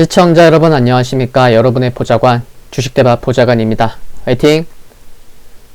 시청자 여러분 안녕하십니까? 여러분의 보좌관 주식대박 보좌관입니다. 화이팅!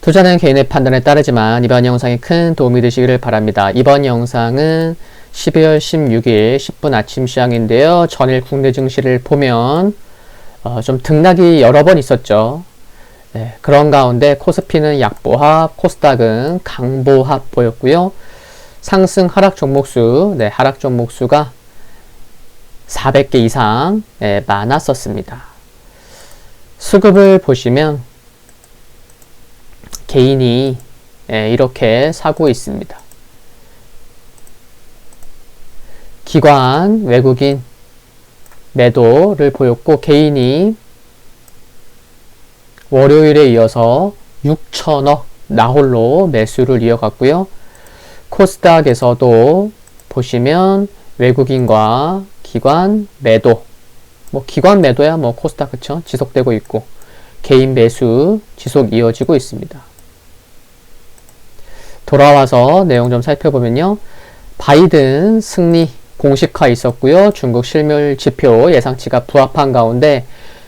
투자는 개인의 판단에 따르지만 이번 영상이 큰 도움이 되시기를 바랍니다. 이번 영상은 12월 16일 10분 아침 시황인데요. 전일 국내 증시를 보면 어, 좀 등락이 여러 번 있었죠. 네, 그런 가운데 코스피는 약보합, 코스닥은 강보합 보였고요. 상승 하락 종목수, 네, 하락 종목수가 400개 이상 예, 많았었습니다. 수급을 보시면 개인이 예, 이렇게 사고 있습니다. 기관, 외국인 매도를 보였고 개인이 월요일에 이어서 6천억 나홀로 매수를 이어갔고요. 코스닥에서도 보시면 외국인과 기관 매도 뭐 기관 매도야 뭐 코스닥 그쵸 지속되고 있고 개인 매수 지속 이어지고 있습니다. 돌아와서 내용 좀 살펴보면요. 바이든 승리 공식화 있었고요. 중국 실물 지표 예상치가 부합한 가운데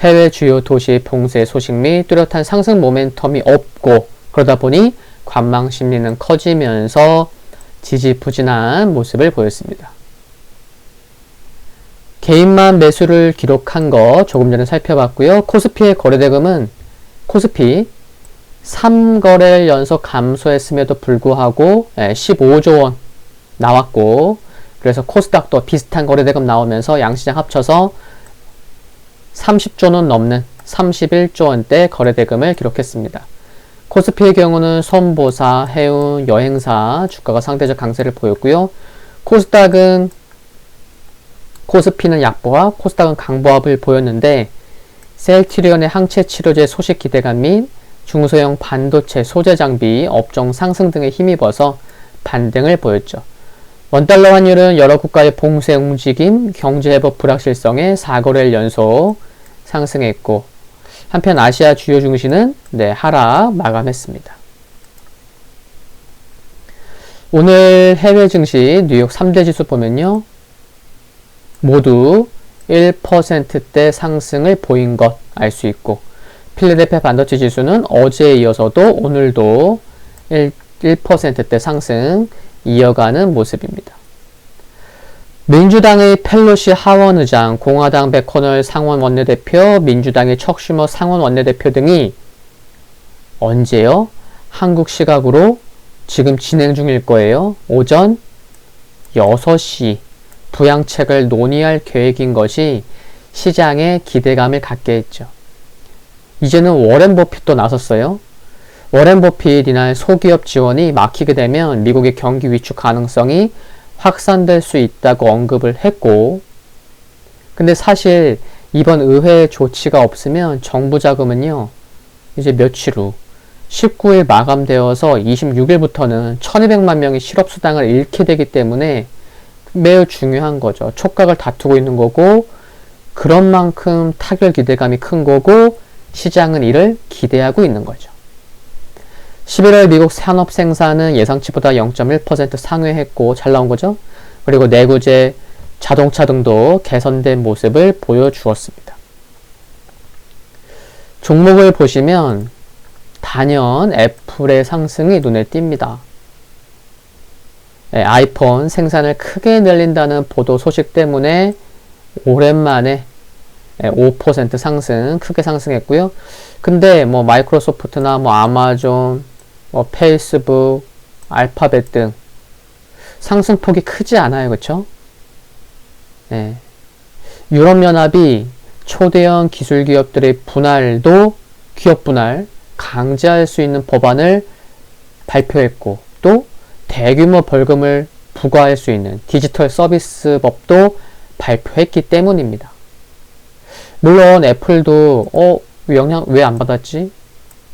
해외 주요 도시 봉쇄 소식 및 뚜렷한 상승 모멘텀이 없고 그러다 보니 관망 심리는 커지면서 지지부진한 모습을 보였습니다. 개인만 매수를 기록한 거 조금 전에 살펴봤고요. 코스피의 거래대금은 코스피 3거래일 연속 감소했음에도 불구하고 15조 예, 원 나왔고 그래서 코스닥도 비슷한 거래대금 나오면서 양시장 합쳐서 30조는 넘는 31조 원대 거래대금을 기록했습니다. 코스피의 경우는 선보사, 해운, 여행사 주가가 상대적 강세를 보였고요. 코스닥은 코스피는 약보합, 코스닥은 강보합을 보였는데 셀트리온의 항체 치료제 소식 기대감 및 중소형 반도체 소재 장비 업종 상승 등에 힘입어서 반등을 보였죠. 원달러 환율은 여러 국가의 봉쇄 움직임, 경제 회복 불확실성에 4거래일 연속 상승했고 한편 아시아 주요 증시는 네, 하락 마감했습니다. 오늘 해외 증시 뉴욕 3대 지수 보면요. 모두 1%대 상승을 보인 것 알 수 있고 필라델피아 반도체 지수는 어제에 이어서도 오늘도 1, 1%대 상승 이어가는 모습입니다. 민주당의 펠로시 하원 의장, 공화당 백커널 상원 원내대표, 민주당의 척슈머 상원 원내대표 등이 언제요? 한국 시각으로 지금 진행 중일 거예요. 오전 6시 부양책을 논의할 계획인 것이 시장에 기대감을 갖게 했죠. 이제는 워렌 버핏도 나섰어요. 워렌 버핏 이날 소기업 지원이 막히게 되면 미국의 경기 위축 가능성이 확산될 수 있다고 언급을 했고, 근데 사실 이번 의회 조치가 없으면 정부 자금은요, 이제 며칠 후 19일 마감되어서 26일부터는 1200만 명이 실업수당을 잃게 되기 때문에 매우 중요한 거죠. 촉각을 다투고 있는 거고 그런 만큼 타결 기대감이 큰 거고 시장은 이를 기대하고 있는 거죠. 11월 미국 산업 생산은 예상치보다 0.1% 상회했고 잘 나온 거죠. 그리고 내구재, 자동차 등도 개선된 모습을 보여주었습니다. 종목을 보시면 단연 애플의 상승이 눈에 띕니다. 예, 아이폰 생산을 크게 늘린다는 보도 소식 때문에 오랜만에 5% 예, 상승, 크게 상승했고요. 근데 뭐 마이크로소프트나 뭐 아마존, 뭐 페이스북, 알파벳 등 상승폭이 크지 않아요. 그쵸? 예. 유럽연합이 초대형 기술 기업들의 분할도 기업 분할 강제할 수 있는 법안을 발표했고 또 대규모 벌금을 부과할 수 있는 디지털 서비스 법도 발표했기 때문입니다. 물론 애플도 어 영향 왜 안 받았지?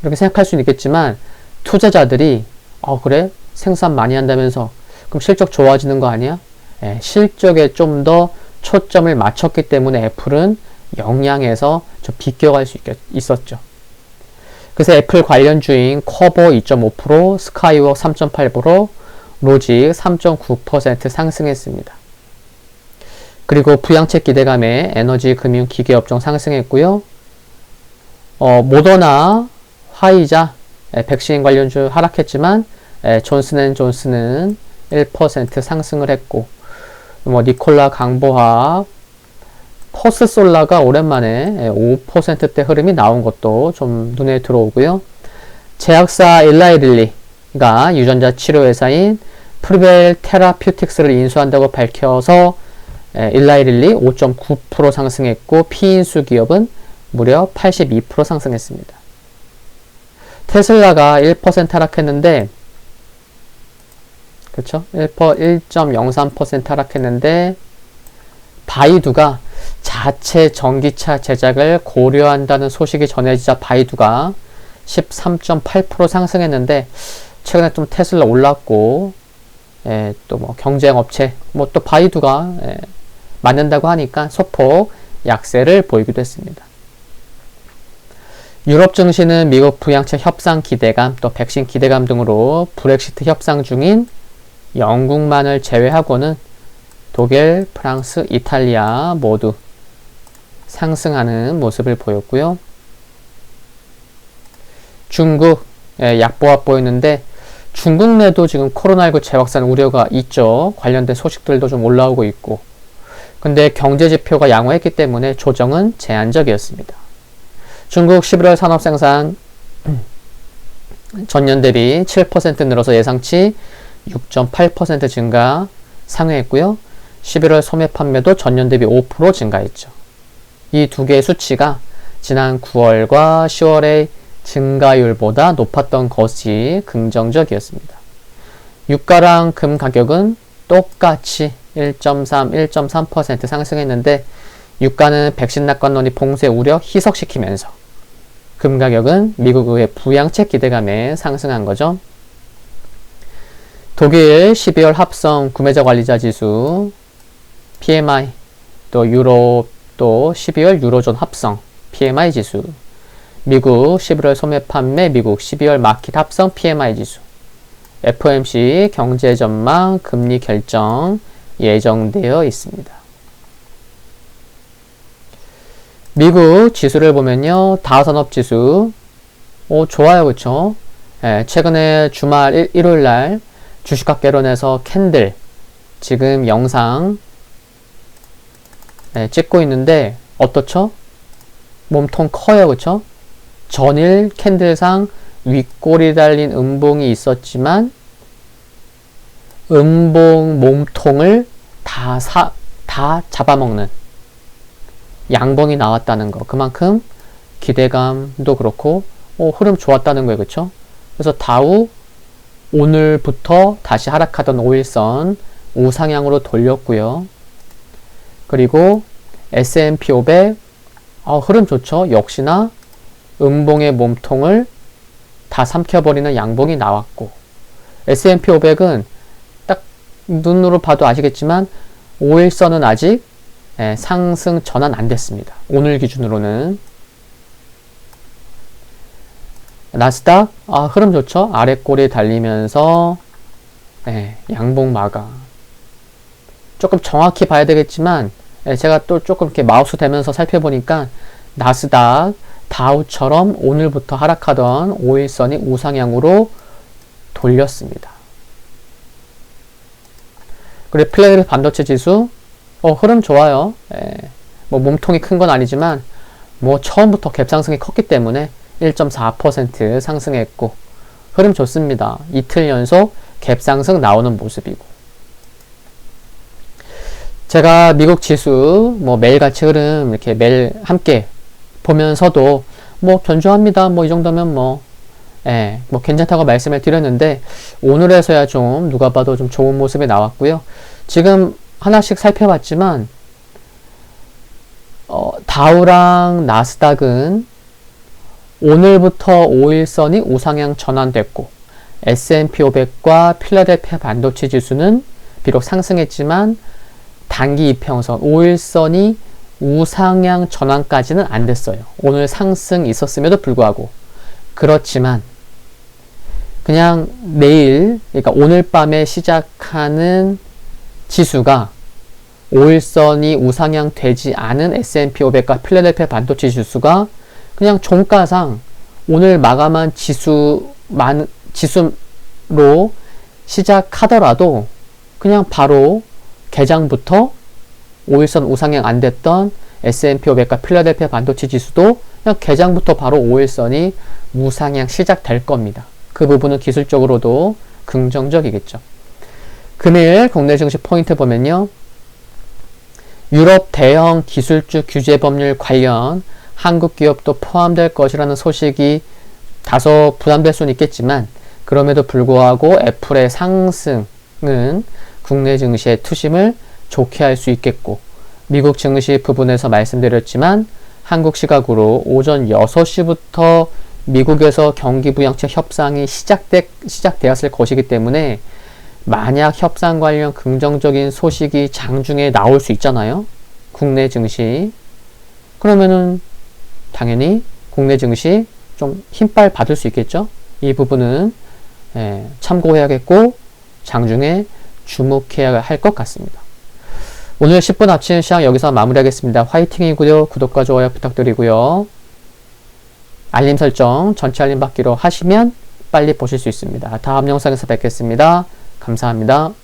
이렇게 생각할 수는 있겠지만 투자자들이 어 그래 생산 많이 한다면서 그럼 실적 좋아지는 거 아니야? 예, 실적에 좀 더 초점을 맞췄기 때문에 애플은 영향에서 좀 비껴갈 수 있겠, 있었죠. 그래서 애플 관련 주인 커버 2.5%, 스카이워크 3.8%, 로직 3.9% 상승했습니다. 그리고 부양책 기대감에 에너지, 금융, 기계 업종 상승했고요. 어, 모더나, 화이자, 에, 백신 관련주 하락했지만 에, 존슨앤존슨은 1% 상승을 했고 뭐 니콜라 강보합, 퍼스솔라가 오랜만에 5%대 흐름이 나온 것도 좀 눈에 들어오고요. 제약사 일라이릴리 가 유전자 치료 회사인 프리벨 테라퓨틱스를 인수한다고 밝혀서 일라이릴리 5.9% 상승했고 피인수 기업은 무려 82% 상승했습니다. 테슬라가 1% 하락했는데 그렇죠? 1.03% 하락했는데 바이두가 자체 전기차 제작을 고려한다는 소식이 전해지자 바이두가 13.8% 상승했는데 최근에 좀 테슬라 올랐고 예, 또 뭐 경쟁 업체 뭐 또 바이두가 예, 맞는다고 하니까 소폭 약세를 보이기도 했습니다. 유럽 증시는 미국 부양책 협상 기대감 또 백신 기대감 등으로 브렉시트 협상 중인 영국만을 제외하고는 독일, 프랑스, 이탈리아 모두 상승하는 모습을 보였고요. 중국 예, 약보합 보였는데 중국 내도 지금 코로나19 재확산 우려가 있죠. 관련된 소식들도 좀 올라오고 있고. 근데 경제 지표가 양호했기 때문에 조정은 제한적이었습니다. 중국 11월 산업 생산 전년 대비 7% 늘어서 예상치 6.8% 증가 상회했고요. 11월 소매 판매도 전년 대비 5% 증가했죠. 이 두 개의 수치가 지난 9월과 10월의 증가율보다 높았던 것이 긍정적이었습니다. 유가랑 금 가격은 똑같이 1.3, 1.3% 상승했는데 유가는 백신 낙관론이 봉쇄 우려 희석시키면서 금 가격은 미국의 부양책 기대감에 상승한 거죠. 독일 12월 합성 구매자 관리자 지수 PMI 또 유럽 또 12월 유로존 합성 PMI 지수 미국 11월 소매 판매 미국 12월 마켓 합성 PMI 지수 FOMC 경제 전망 금리 결정 예정되어 있습니다. 미국 지수를 보면요. 다산업 지수 오 좋아요 그쵸 예, 최근에 주말 일, 일요일 날 주식학개론에서 캔들 지금 영상 네, 찍고 있는데 어떻죠? 몸통 커요 그쵸? 전일 캔들상 윗골이 달린 음봉이 있었지만 음봉 몸통을 다 사, 다 잡아먹는 양봉이 나왔다는 거 그만큼 기대감도 그렇고 어, 흐름 좋았다는 거예요 그쵸? 그래서 다우 오늘부터 다시 하락하던 5일선 우상향으로 돌렸고요. 그리고 S&P 500 어, 흐름 좋죠. 역시나 음봉의 몸통을 다 삼켜버리는 양봉이 나왔고 S&P 500은 딱 눈으로 봐도 아시겠지만 5일선은 아직 예, 상승 전환 안 됐습니다. 오늘 기준으로는 나스닥 아, 흐름 좋죠? 아래 꼬리 달리면서 네, 양봉 마가 조금 정확히 봐야 되겠지만 네, 제가 또 조금 이렇게 마우스 대면서 살펴보니까 나스닥 다우처럼 오늘부터 하락하던 5일선이 우상향으로 돌렸습니다. 그리고 플레이드 반도체 지수 어, 흐름 좋아요. 예, 뭐 몸통이 큰 건 아니지만 뭐 처음부터 갭 상승이 컸기 때문에 1.4% 상승했고 흐름 좋습니다. 이틀 연속 갭 상승 나오는 모습이고 제가 미국 지수 뭐 매일같이 흐름 이렇게 매일 함께 보면서도 뭐 견조합니다. 뭐 이 정도면 뭐 예, 뭐 괜찮다고 말씀을 드렸는데 오늘에서야 좀 누가 봐도 좀 좋은 모습이 나왔고요. 지금 하나씩 살펴봤지만 어, 다우랑 나스닥은 오늘부터 5일선이 우상향 전환됐고 S&P 500과 필라델피아 반도체 지수는 비록 상승했지만 단기 이평선 5일선이 우상향 전환까지는 안 됐어요. 오늘 상승 있었음에도 불구하고 그렇지만 그냥 내일 그러니까 오늘 밤에 시작하는 지수가 5일선이 우상향 되지 않은 S&P 500과 필라델피아 반도체 지수가 그냥 종가상 오늘 마감한 지수만 지수로 시작하더라도 그냥 바로 개장부터 5일선 우상향 안 됐던 S&P 500과 필라델피아 반도체 지수도 그냥 개장부터 바로 5일선이 무상향 시작될 겁니다. 그 부분은 기술적으로도 긍정적이겠죠. 금일 국내 증시 포인트 보면요. 유럽 대형 기술주 규제 법률 관련 한국 기업도 포함될 것이라는 소식이 다소 부담될 수는 있겠지만 그럼에도 불구하고 애플의 상승은 국내 증시의 투심을 좋게 할 수 있겠고 미국 증시 부분에서 말씀드렸지만 한국 시각으로 오전 6시부터 미국에서 경기 부양책 협상이 시작되, 시작되었을 것이기 때문에 만약 협상 관련 긍정적인 소식이 장중에 나올 수 있잖아요. 국내 증시. 그러면은 당연히 국내 증시 좀 힘빨 받을 수 있겠죠. 이 부분은 예, 참고해야겠고 장중에 주목해야 할 것 같습니다. 오늘 10분 아침 시장 여기서 마무리하겠습니다. 화이팅이고요. 구독과 좋아요 부탁드리고요. 알림 설정 전체 알림 받기로 하시면 빨리 보실 수 있습니다. 다음 영상에서 뵙겠습니다. 감사합니다.